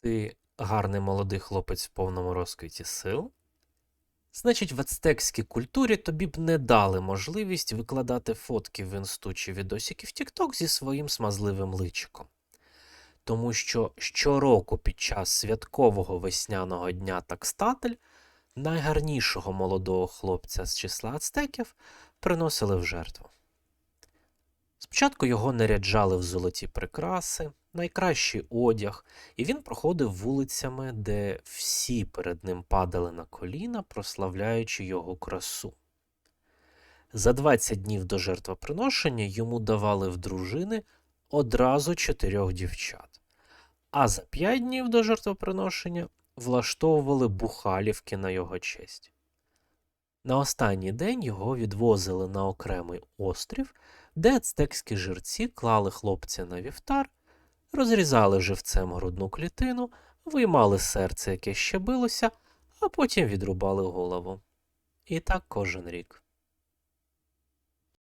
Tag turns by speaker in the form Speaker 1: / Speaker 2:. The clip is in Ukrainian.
Speaker 1: Ти гарний молодий хлопець в повному розквіті сил. Значить, в ацтекській культурі тобі б не дали можливість викладати фотки в інсту чи відосики в TikTok зі своїм смазливим личиком. Тому що щороку під час святкового весняного дня Такстатель найгарнішого молодого хлопця з числа ацтеків приносили в жертву. Спочатку його наряджали в золоті прикраси, найкращий одяг, і він проходив вулицями, де всі перед ним падали на коліна, прославляючи його красу. За 20 днів до жертвоприношення йому давали в дружини одразу чотирьох дівчат, а за 5 днів до жертвоприношення влаштовували бухалівки на його честь. На останній день його відвозили на окремий острів, де ацтекські жерці клали хлопця на вівтар, розрізали живцем грудну клітину, виймали серце, яке ще билося, а потім відрубали голову. І так кожен рік.